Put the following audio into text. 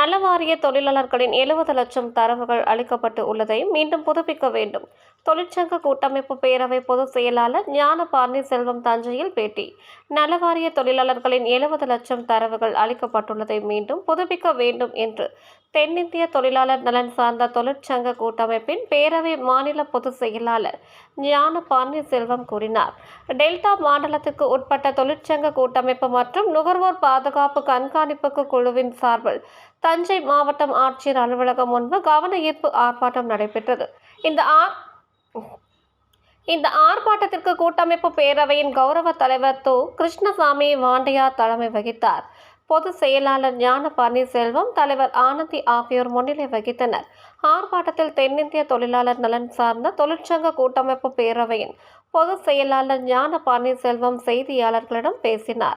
நலவாரிய தொழிலாளர்களின் எழுபது லட்சம் தரவுகள் அளிக்கப்பட்டு உள்ளதை மீண்டும் புதுப்பிக்க வேண்டும். தொழிற்சங்க கூட்டமைப்பு பேரவை பொதுச் செயலாளர் ஞான செல்வம் தஞ்சையில் பேட்டி. நலவாரிய தொழிலாளர்களின் எழுபது லட்சம் தரவுகள் அளிக்கப்பட்டுள்ளதை மீண்டும் புதுப்பிக்க வேண்டும் என்று தென்னிந்திய தொழிலாளர் நலன் சார்ந்த தொழிற்சங்க கூட்டமைப்பின் பேரவை மாநில பொதுச் செயலாளர் ஞான செல்வம் கூறினார். டெல்டா மாநிலத்துக்கு உட்பட்ட தொழிற்சங்க கூட்டமைப்பு மற்றும் நுகர்வோர் பாதுகாப்பு கண்காணிப்புக்கு குழுவின் சார்பில் தஞ்சை மாவட்டம் ஆட்சியர் அலுவலகம் முன்பு கவன ஈர்ப்பு ஆர்ப்பாட்டம் நடைபெற்றது. இந்த ஆர் இந்த ஆர்ப்பாட்டத்திற்கு கூட்டமைப்பு பேரவையின் கௌரவ தலைவர் து. கிருஷ்ணசாமி வாண்டியார் தலைமை வகித்தார். பொதுச் செயலாளர் ஞான பன்னீர்செல்வம் தலைவர் ஆனந்தி ஆகியோர் முன்னிலை வகித்தனர். ஆர்ப்பாட்டத்தில் தென்னிந்திய தொழிலாளர் நலன் சார்ந்த தொழிற்சங்க கூட்டமைப்பு பேரவையின் பொதுச் செயலாளர் ஞான பன்னீர்செல்வம் செய்தியாளர்களிடம் பேசினார்.